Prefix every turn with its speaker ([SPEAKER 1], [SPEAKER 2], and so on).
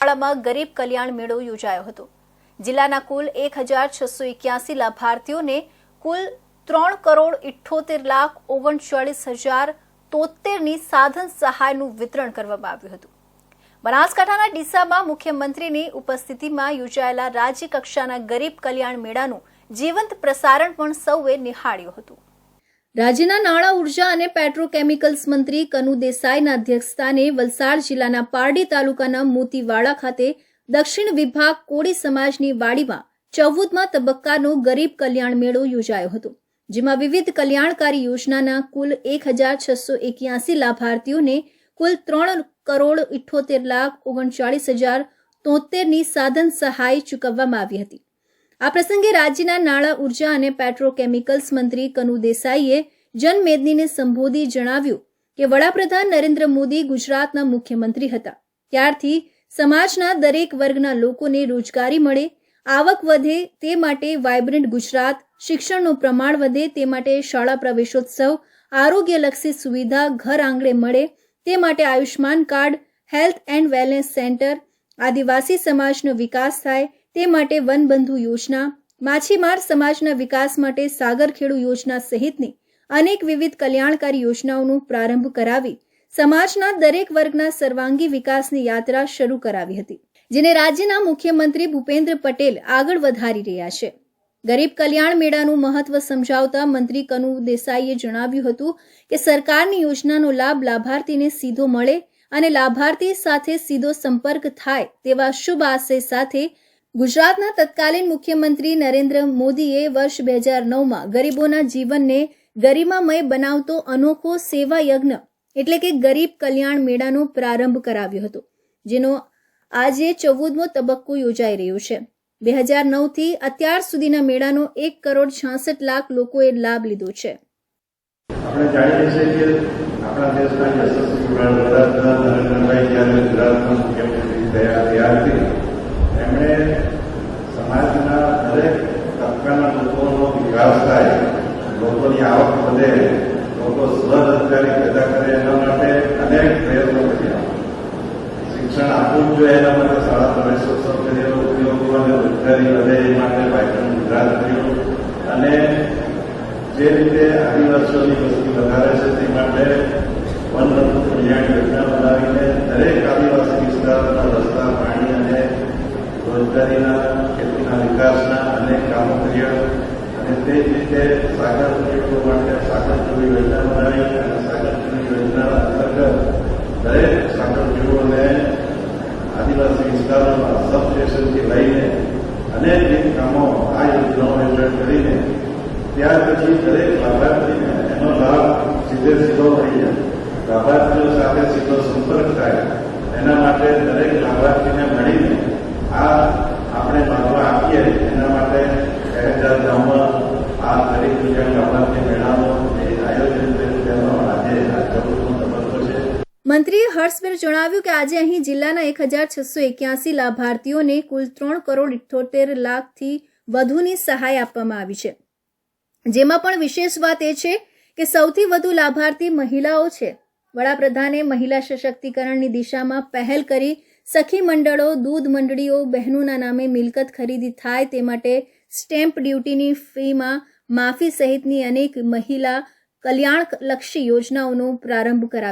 [SPEAKER 1] શાળામાં ગરીબ કલ્યાણ મેળો યોજાયો હતો. જિલ્લાના કુલ એક હજાર લાભાર્થીઓને કુલ ત્રણ કરોડ ઇઠ્ઠોતેર લાખ ઓગણચાળીસ હજાર તોતેરની સાધન સહાયનું વિતરણ કરવામાં આવ્યું હતું. બનાસકાંઠાના ડીસામાં મુખ્યમંત્રીની ઉપસ્થિતિમાં યોજાયેલા રાજ્ય કક્ષાના ગરીબ કલ્યાણ મેળાનું જીવંત પ્રસારણ પણ સૌએ નિહાળ્યું હતું. રાજ્યના નાણાં ઊર્જા અને પેટ્રોકેમિકલ્સ મંત્રી કનુ દેસાઈના અધ્યક્ષસ્થાને વલસાડ જિલ્લાના પારડી તાલુકાના મોતીવાડા ખાતે દક્ષિણ વિભાગ કોળી સમાજની વાડીમાં ચૌદમાં તબક્કાનો ગરીબ કલ્યાણ મેળો યોજાયો હતો, જેમાં વિવિધ કલ્યાણકારી યોજનાના કુલ એક હજાર છસો એક્યાસી લાભાર્થીઓને કુલ ત્રણ કરોડ ઇઠ્ઠોતેર લાખ ઓગણચાળીસ હજાર તોતેરની સાધન સહાય ચૂકવવામાં આવી હતી. આ પ્રસંગે રાજ્યના નાણાં, ઊર્જા અને પેટ્રોકેમિકલ્સ મંત્રી કનુ દેસાઈએ જનમેદનીને સંબોધી જણાવ્યું કે વડાપ્રધાન નરેન્દ્ર મોદી ગુજરાતના મુખ્યમંત્રી હતા. ત્યારથી સમાજના દરેક વર્ગના લોકોને રોજગારી મળે, આવક વધે, તે માટે વાયબ્રન્ટ ગુજરાત, શિક્ષણનું પ્રમાણ વધે, તે માટે શાળા પ્રવેશોત્સવ, આરોગ્યલક્ષી સુવિધા, ઘર આંગણે મળે, તે માટે Ayushman card, health and wellness centre, આદિવાસી સમાજનો વિકાસ થાય તે માટે વનબંધુ યોજના, માછીમાર સમાજના વિકાસ માટે સાગરખેડુ યોજના સહિતની અનેક વિવિધ કલ્યાણકારી યોજનાઓનો પ્રારંભ કરાવી સમાજના દરેક વર્ગના સર્વાંગી વિકાસની યાત્રા શરૂ કરાવી હતી, જેને રાજ્યના મુખ્યમંત્રી ભૂપેન્દ્ર પટેલ આગળ વધારી રહ્યા છે. ગરીબ કલ્યાણ મેળાનું મહત્વ સમજાવતા મંત્રી કનુ દેસાઈએ જણાવ્યું હતું કે સરકારની યોજનાનો લાભ લાભાર્થીને સીધો મળે અને લાભાર્થી સાથે સીધો સંપર્ક થાય તેવા શુભ આશય સાથે ગુજરાતના તત્કાલીન મુખ્યમંત્રી નરેન્દ્ર મોદીએ વર્ષ બે હજાર નવમાં ગરીબોના જીવનને ગરિમામય બનાવતો અનોખો સેવા યજ્ઞ એટલે કે ગરીબ કલ્યાણ મેળાનો પ્રારંભ કરાવ્યો હતો, જેનો આજે ચૌદમો તબક્કો યોજાઈ રહ્યો છે. બે હજાર નવથી અત્યાર સુધીના મેળાનો એક કરોડ છાસઠ લાખ લોકોએ લાભ લીધો છે.
[SPEAKER 2] આપણે જાણીએ છીએ કે આપણા દેશના યશસ્વી વડાપ્રધાન નરેન્દ્રભાઈ જ્યારે ગુજરાતના મુખ્યમંત્રી થયા ત્યારથી એમણે સમાજના દરેક તબક્કાના લોકોનો વિકાસ થાય લોકોની આવક વધે, લોકો સ્વરોજગારી પેદા કરે એના માટે અનેક પ્રયત્નો કર્યા શિક્ષણ આપવું જોઈએ એના માટે શાળા પ્રવેશોત્સવ કર્યો ઉદ્યોગો અને રોજગારી વધે એ માટે વાયબ્રન્ટ ગુજરાત કર્યું. અને જે રીતે આદિવાસીઓની વસ્તી વધારે છે તે માટે વનબંધુ કલ્યાણ યોજના બનાવીને દરેક આદિવાસી વિસ્તારોના રસ્તા પાણી અને રોજગારીના ખેતીના વિકાસના અનેક કામો કર્યા અને તે રીતે સાગર ઉદ્યોગો માટે સાગર જેવી યોજના બનાવી અને સાગર જેવી યોજના અંતર્ગત દરેક સાગર ઉદ્યોગોને આદિવાસી વિસ્તારોમાં સબ સ્ટેશનથી લઈને અનેકવિધ કામો આ યોજનાઓ હેઠળ કરીને ત્યાર પછી દરેક લાભાર્થીને એનો લાભ સીધે સીધો મળી જાય લાભાર્થીઓ સાથે સીધો સંપર્ક થાય. એના માટે દરેક લાભાર્થીને મળીને આ આપણે માગવા આપીએ એના માટે બે હજાર નવમાં આ ગરીબ કલ્યાણ લાભાર્થી મેળાનો એ આયોજન થયું તેનો આજે આ ચૌદમો તબક્કો છે
[SPEAKER 1] હર્ષભેર જણાવ્યું કે આજે અહીં જિલ્લાના એક હજાર છસો એક્યાસી લાભાર્થીઓને કુલ ત્રણ કરોડ ઇઠ્ઠોતેર લાખથી વધુની સહાય આપવામાં આવી છે. જેમાં પણ વિશેષ વાત એ છે કે સૌથી વધુ લાભાર્થી મહિલાઓ છે. વડાપ્રધાને મહિલા સશક્તિકરણની દિશામાં પહેલ કરી સખી મંડળો, દૂધ મંડળીઓ, બહેનોના નામે મિલકત ખરીદી થાય તે માટે સ્ટેમ્પ ડ્યુટીની ફીમાં માફી સહિતની અનેક મહિલા કલ્યાણલક્ષી યોજનાઓનો પ્રારંભ કરાવ્યો.